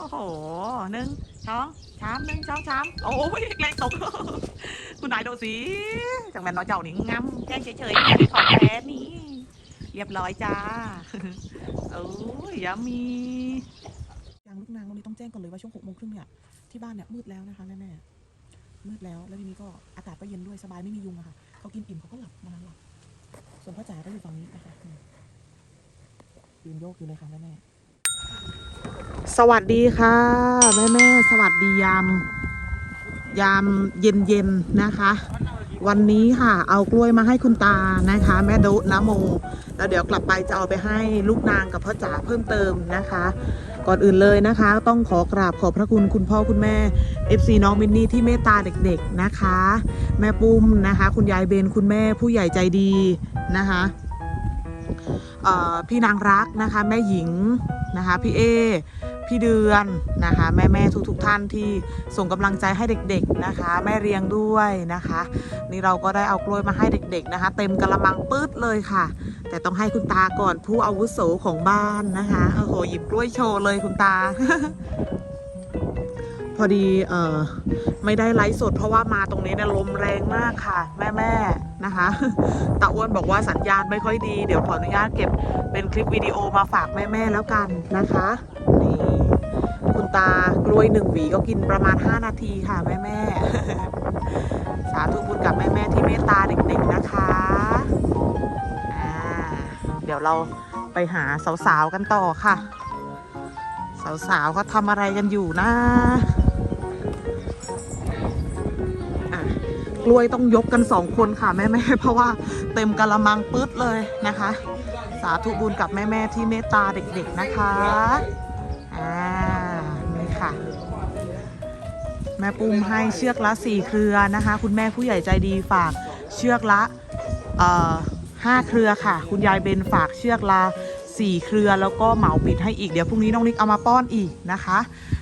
โอ้โหหนึ่งสองสามหนึ่งสองสามโอ้ยแรงตก คุณนายโดสิจังแมนน้อยเจ้านี่งาแกล้งเฉยๆไม่ได้ถอดแพ้นี่ เรียบร้อยจ้าโอ้ยยามีอย่างลูกนางวันนี้ต้องแจ้งก่อนเลยว่าช่วงหกโมงครึ่งเนี่ยที่บ้านเนี่ยมืดแล้วนะคะแม่แม่ๆมืดแล้วแล้วทีนี้ก็อากาศก็เย็นด้วยสบายไม่มียุงอะค่ะเขากินอิ่มเขาก็หลับมานอนหลับส่วนพ่อจ๋าก็อยู่ฝั่งนี้นะคะยืนโยกอยู่เลยค่ะแม่แม่ สวัสดีค่ะ แม่แม่สวัสดียาม ยามเย็นเย็นนะคะ วันนี้ค่ะ เอากล้วยมาให้คุณตานะคะ แม่ดุนะโม แล้วเดี๋ยวกลับไปจะเอาไปให้ลูกนางกับพ่อจ๋าเพิ่มเติมนะคะ ก่อนอื่นเลยนะคะ ต้องขอกราบขอบพระคุณคุณพ่อคุณแม่ FC น้องมินนี่ที่เมตตาเด็กๆนะคะ แม่ปุ้มนะคะ คุณยายเบนคุณแม่ผู้ใหญ่ใจดีนะคะพี่นางรักนะคะ แม่หญิง นะคะ พี่เอ พี่เดือนนะคะ แม่แม่ทุกๆทท่านที่ส่งกำลังใจให้เด็กๆนะคะ แม่เรียงด้วยนะคะ นี่เราก็ได้เอากล้วยมาให้เด็ก ๆนะคะ เต็มกระมังปื๊ดเลยค่ะ แต่ต้องให้คุณตาก่อนผู้อาวุโสของบ้านนะคะโอ้โหหยิบกล้วยโชว์เลยคุณตาพอดีเออไม่ได้ไลฟ์สดเพราะว่ามาตรงนี้เนี่ยลมแรงมากค่ะ แม่แม่ นะคะตาอ้วนบอกว่าสัญญาณไม่ค่อยดี เดี๋ยวขออนุญาตเก็บเป็นคลิปวิดีโอมาฝากแม่แม่ๆแล้วกันนะคะนี่คุณตากล้วยหนึ่งหวีก็กินประมาณ 5 นาทีค่ะ แม่แม่ๆสาธุบุญกับแม่แม่ๆที่เมตตาเด็กๆนะคะอ่าเดี๋ยวเราไปหาสาวๆกันต่อค่ะ สาวๆเขาทำอะไรกันอยู่นะ กล้วยต้องยกกันสองคนค่ะแม่ๆเพราะว่าเต็มกะละมังปื๊ดเลยนะคะ สาธุบุญกับแม่ๆที่เมตตาเด็กๆนะคะอ่านี่ค่ะ แม่ปุ้มให้เชือกละสี่เครือนะคะ คุณแม่ผู้ใหญ่ใจดีฝากเชือกละเอ่อห้าเครือค่ะ คุณยายเบนฝากเชือกละ สี่เครือแล้วก็เหมาปิดให้อีกเดี๋ยวพรุ่งนี้น้องนิกเอามาป้อนอีกนะคะ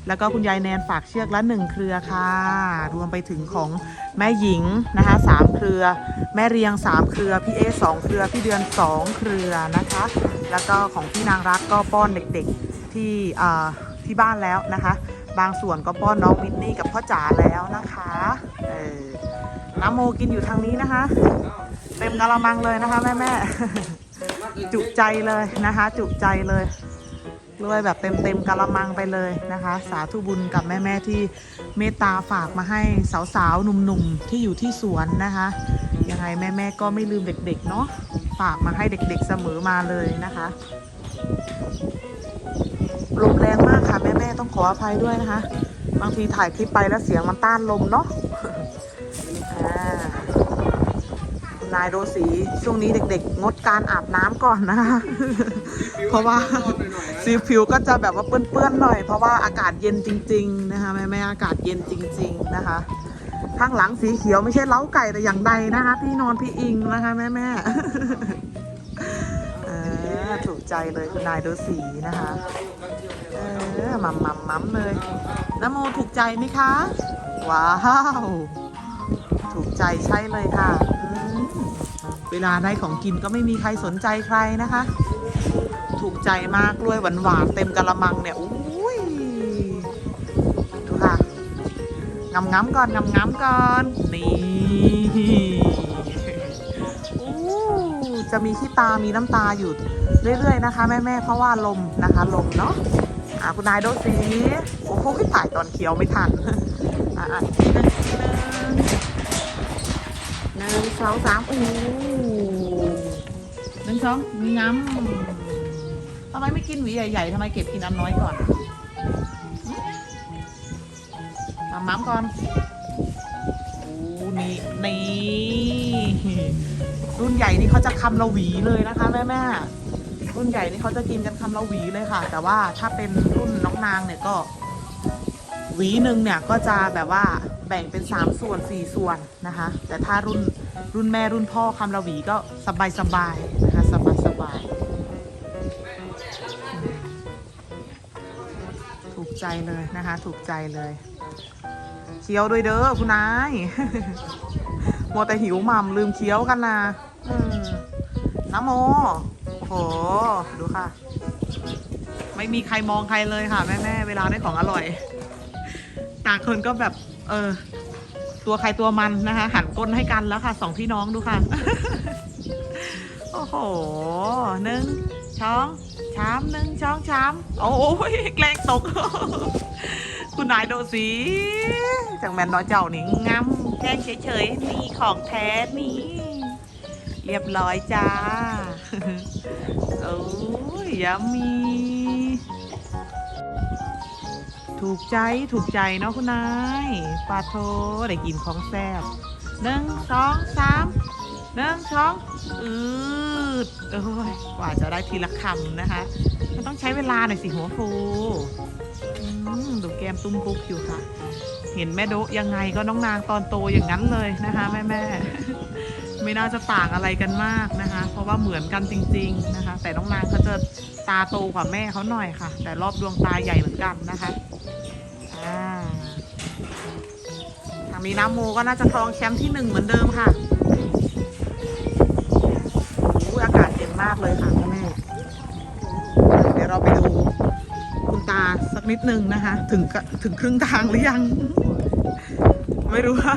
แล้วก็คุณยายแนนฝากเชือกละหนึ่งเครือค่ะ รวมไปถึงของแม่หญิงนะคะสามเครือ แม่เรียงสามเครือ พี่เอสองเครือ พี่เดือนสองเครือนะคะ แล้วก็ของพี่นางรักก็ป้อนเด็กๆที่ที่บ้านแล้วนะคะ บางส่วนก็ป้อนน้องวินนี่กับพ่อจ๋าแล้วนะคะเออน้ำโมกินอยู่ทางนี้นะคะ เต็มกะละมังเลยนะคะแม่แม่ จุใจเลยนะคะ จุใจเลยรวยแบบเต็มเต็มๆกะละมังไปเลยนะคะ สาธุบุญกับแม่แม่ๆที่เมตตาฝากมาให้สาวๆหนุ่มๆที่อยู่ที่สวนนะคะยังไงแม่แม่ๆก็ไม่ลืมเด็กๆเนาะฝากมาให้เด็กๆเสมอมาเลยนะคะลมแรงมากค่ะ แม่แม่ๆต้องขออภัยด้วยนะคะ บางทีถ่ายคลิปไปแล้วเสียงมันต้านลมเนาะ นายโรสีช่วงนี้เด็กๆ งดการอาบน้ำก่อนนะคะ เพราะว่าสีผิวก็จะแบบว่าเปื้อนๆหน่อย เพราะว่าอากาศเย็นจริง ๆ นะคะแม่แม่ๆอากาศเย็นจริง ๆ นะคะ ข้างหลังสีเขียวไม่ใช่เล้าไก่แต่อย่างใดนะคะพี่นอนพี่อิงนะคะแม่แม่ๆเออถูกใจเลยคุณนายโรสีนะคะเออมัมมัมมัมเลยน้ำโมถูกใจไหมคะ ว้าว ถูกใจใช่เลยค่ะอืม เวลาได้ของกินก็ไม่มีใครสนใจใครนะคะ ถูกใจมากกล้วยหวานๆเต็มกะละมังเนี่ยอุ้ยดูค่ะงำง้ำก่อนงำง้ำก่อนนี่จะมีขี้ตามีน้ำตาอยู่เรื่อย ๆ นะคะ แม่ ๆ เพราะว่าลมนะคะลมเนาะอะคุณนายโดสีโอ้โหถ่ายตอนเคี้ยวไม่ทันอะอะอีกทีนึงอีกทีนึง หนึ่งสองสามโอ้โหหนึ่งสองมีน้ำทำไมไม่กินหวีใหญ่ๆทำไมเก็บกินอันน้อยก่อนทำน้ำก่อนโอ้นี่นี่รุ่นใหญ่นี่เขาจะคำละหวีเลยนะคะแม่แม่รุ่นใหญ่นี่เขาจะกินกันคำละหวีเลยค่ะ แต่ว่าถ้าเป็นรุ่นน้องนางเนี่ยก็ หวีหนึ่งเนี่ยก็จะแบบว่าแบ่งเป็น 3 ส่วน 4 ส่วนนะคะ แต่ถ้ารุ่นรุ่นแม่รุ่นพ่อคำละหวีก็สบายสบายๆนะคะสบายสบายถูกใจเลยนะคะ ถูกใจเลยเคี้ยวด้วยเด้อคุณนายมัวแต่หิวหม่ำลืมเคี้ยวกันนะน้ำโมโอ้โหดูค่ะ ไม่มีใครมองใครเลยค่ะ แม่แม่เวลาได้ของอร่อย ต่างคนก็แบบ เออ ตัวใครตัวมันนะคะ หันก้นให้กันแล้วค่ะสองพี่น้องดูค่ะ โอ้โหหนึ่งช้องชามหนึ่งช้องชามโอ้ยแกล้งตก คุณนายโดสิจังแมนน้อยเจ้านี่งามแกล้งเฉยๆนี่ของแท้นี่ เรียบร้อยจ้า โอ้ยยำมี ถูกใจถูกใจเนาะคุณนายปลาโทได้กินของแซ่บหนึ่งสองสามหนึ่งสองอืดโอ้ยกว่าจะได้ทีละคำนะคะ มันต้องใช้เวลาหน่อยสิหัวฟูดูแกมตุ้มปุ๊กอยู่ค่ะ เห็นแม่โดะยังไงก็น้องนางตอนโตอย่างนั้นเลยนะคะ แม่แม่ไม่น่าจะต่างอะไรกันมากนะคะ เพราะว่าเหมือนกันจริง ๆนะคะ แต่น้องนางเขาจะตาโตกว่าแม่เขาหน่อยค่ะ แต่รอบดวงตาใหญ่เหมือนกันนะคะ ทางนี้น้ำโมก็น่าจะครองแชมป์ที่หนึ่งเหมือนเดิมค่ะโอ้ยอากาศเย็นมากเลยค่ะแม่ เดี๋ยวเราไปดูคุณตาสักนิดนึงนะคะ ถึงถึงครึ่งทางหรือยัง ไม่รู้ว่า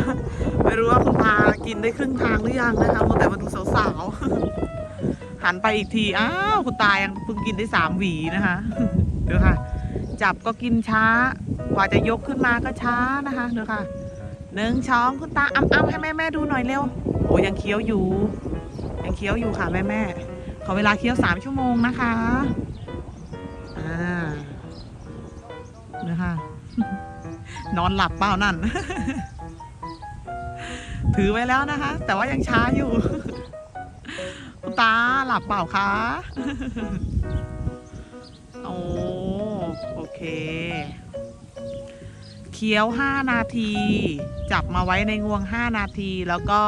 ไม่รู้ว่าคุณตากินได้ครึ่งทางหรือยังนะคะมัวแต่มาดูสาวๆ หันไปอีกที อ้าวคุณตายังเพิ่งกินได้สามหวีนะคะเดี๋ยวค่ะ จับก็กินช้ากว่าจะยกขึ้นมาก็ช้านะคะเดี๋ยวค่ะ หนึ่งช้องคุณตาอ้ำๆให้แม่แม่ดูหน่อยเร็ว โอ้ยังเคี้ยวอยู่ ยังเคี้ยวอยู่ค่ะแม่แม่ขอเวลาเคี้ยวสามชั่วโมงนะคะ อ่าเดี๋ยวค่ะนอนหลับเปล่านั่น ถือไว้แล้วนะคะ แต่ว่ายังช้าอยู่ คุณตาหลับเปล่าคะโอ้โอเค คี้ยว 5 นาที จับมาไว้ในงวง 5 นาทีแล้วก็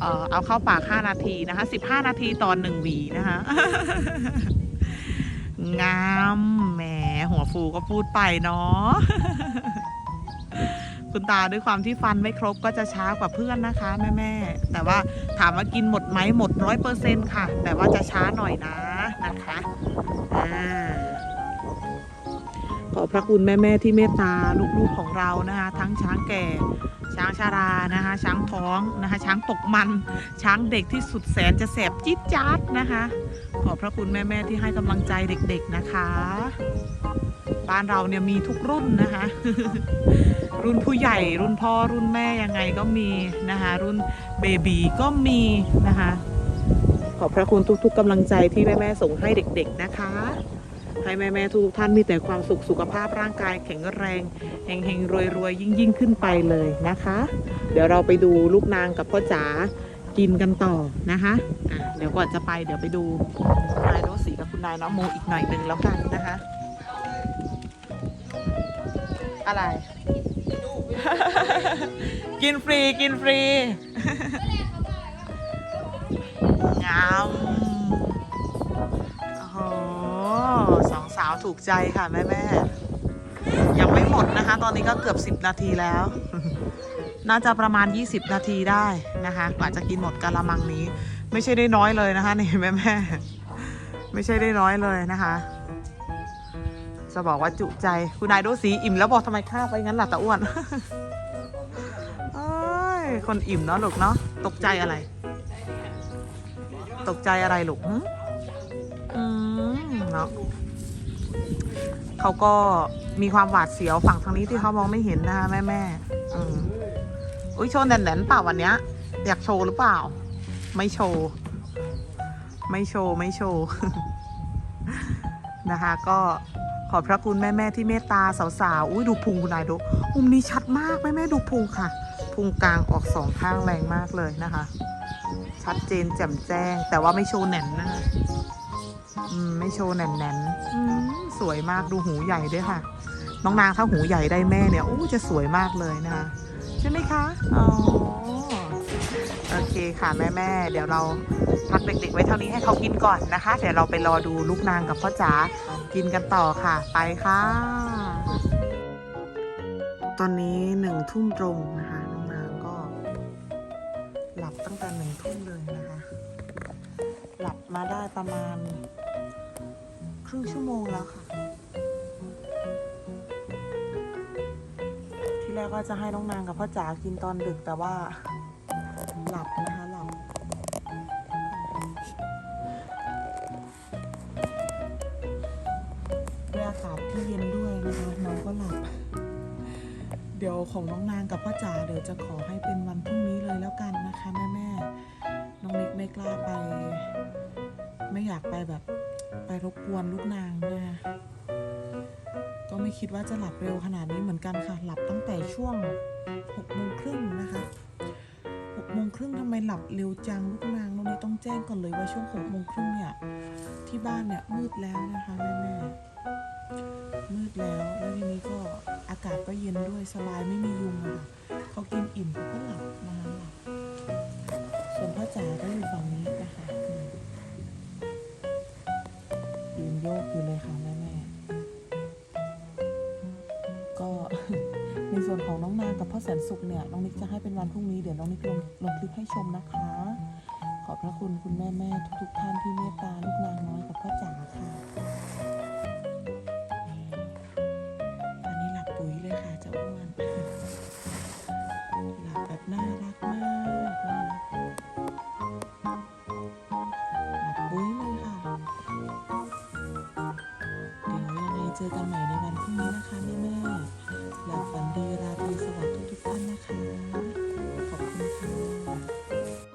เอ่อเอาเข้าปาก 5 นาทีนะคะ15 นาทีตอนหนึ่งหวีนะคะงามแหมหัวฟูก็พูดไปเนาะคุณตาด้วยความที่ฟันไม่ครบก็จะช้ากว่าเพื่อนนะคะแม่แม่แต่ว่าถามว่ากินหมดไหมหมดร้อยเปอร์เซ็นค่ะ แต่ว่าจะช้าหน่อยนะนะคะอ่า ขอพระคุณแม่แม่ๆที่เมตตาลูกๆของเรานะคะทั้งช้างแก่ ช้างชารานะคะช้างท้องนะคะช้างตกมัน ช้างเด็กที่สุดแสนจะแสบจี๊ดจ๊าดนะคะ ขอพระคุณแม่ๆที่ให้กำลังใจเด็กๆนะคะ บ้านเราเนี่ยมีทุกรุ่นนะคะ รุ่นผู้ใหญ่รุ่นพ่อรุ่นแม่ยังไงก็มีนะคะรุ่นเบบีก็มีนะคะขอบพระคุณทุกๆกำลังใจที่แม่ๆส่งให้เด็ก ๆ นะคะ ให้แม่ๆทุกท่านมีแต่ความสุขสุขภาพร่างกายแข็งแรงเฮงๆรวยๆยิ่งยิ่งๆขึ้นไปเลยนะคะ เดี๋ยวเราไปดูลูกนางกับพ่อจ๋ากินกันต่อนะคะอะเดี๋ยวก่อนจะไปเดี๋ยวไปดูนายโนสีกับคุณนายน้องโมอีกหน่อยหนึ่งแล้วกันนะคะ อะไร กินฟรีกินฟรีงาม สาวถูกใจค่ะแม่แม่ยังไม่หมดนะคะ ตอนนี้ก็เกือบ 10 นาทีแล้ว น่าจะประมาณ 20 นาทีได้นะคะกว่าจะกินหมดกะละมังนี้ ไม่ใช่ได้น้อยเลยนะคะนี่แม่แม่ไม่ใช่ได้น้อยเลยนะคะ จะบอกว่าจุใจคุณนายดูสีอิ่มแล้วบอกทำไมข้าวไปงั้นล่ะตาอ้วนเอ้ยคนอิ่มเนาะลูกเนาะตกใจอะไร ตกใจอะไรลูกหึอืมเนาะ เขาก็มีความหวาดเสียวฝั่งทางนี้ที่เขามองไม่เห็นนะคะแม่แม่อุ้ยโชว์แน่นๆเปล่าวันเนี้ย อยากโชว์หรือเปล่า ไม่โชว์ ไม่โชว์ ไม่โชว์นะคะ ก็ขอบพระคุณแม่ๆที่เมตตาสาวๆอุ้ยดูพุงคุณนายดูมุมนี้ชัดมากแม่ๆดูพุงค่ะ พุงกลางออกสองข้างแรงมากเลยนะคะ ชัดเจนแจ่มแจ้ง แต่ว่าไม่โชว์แหน่นนะอืม ไม่โชว์แหน่นแน่นๆอืมสวยมากดูหูใหญ่ด้วยค่ะ น้องนางถ้าหูใหญ่ได้แม่เนี่ยอู้จะสวยมากเลยนะคะใช่ไหมคะอ๋อโอเคค่ะแม่แม่ๆเดี๋ยวเราพักเด็กๆ ไว้เท่านี้ให้เขากินก่อนนะคะ เดี๋ยวเราไปรอดูลูกนางกับพ่อจ๋ากินกันต่อค่ะ ไปค่ะ ตอนนี้หนึ่งทุ่มตรงนะคะน้องนางก็ หลับตั้งแต่หนึ่งทุ่มเลยนะคะ หลับมาได้ประมาณค ครึ่งชั่วโมงแล้วค่ะ ที่แรกว่าจะให้น้องนางกับพ่อจ๋ากินตอนดึกแต่ว่าหลับนะคะหลับด้วยอากาศที่เย็นด้วยนะคะน้องก็หลับ เดี๋ยวของน้องนางกับพ่อจ๋าเดี๋ยวจะขอให้เป็นวันพรุ่งนี้เลยแล้วกันนะคะแม่แม่น้องมิกไม่กล้าไป ไม่อยากไปแบบ รบกวนลูกนางนะคะก็ไม่คิดว่าจะหลับเร็วขนาดนี้เหมือนกันค่ะ หลับตั้งแต่ช่วงหกโมงครึ่งนะคะหกโมงครึ่งทำไมหลับเร็วจังลูกนางน้องนี้ต้องแจ้งก่อนเลยว่าช่วงหกโมงครึ่งเนี่ยที่บ้านเนี่ยมืดแล้วนะคะแม่แม่ๆมืดแล้วแล้วทีนี้ก็อากาศก็เย็นด้วยสบายไม่มียุงอะค่ะเขากินอิ่มเขาก็หลับนะคะหลับส่วนพ่อจ๋าก็อยู่ฝั่งนี้ ส่วนของน้องนางกับพ่อแสนสุขเนี่ยน้องนิกจะให้เป็นวันพรุ่งนี้เดี๋ยวน้องนิกลงลงคลิปให้ชมนะคะ ขอบพระคุณคุณแม่แม่ทุก ๆ ท่านที่เมตตาลูกนางน้อยกับพ่อจ๋าค่ะ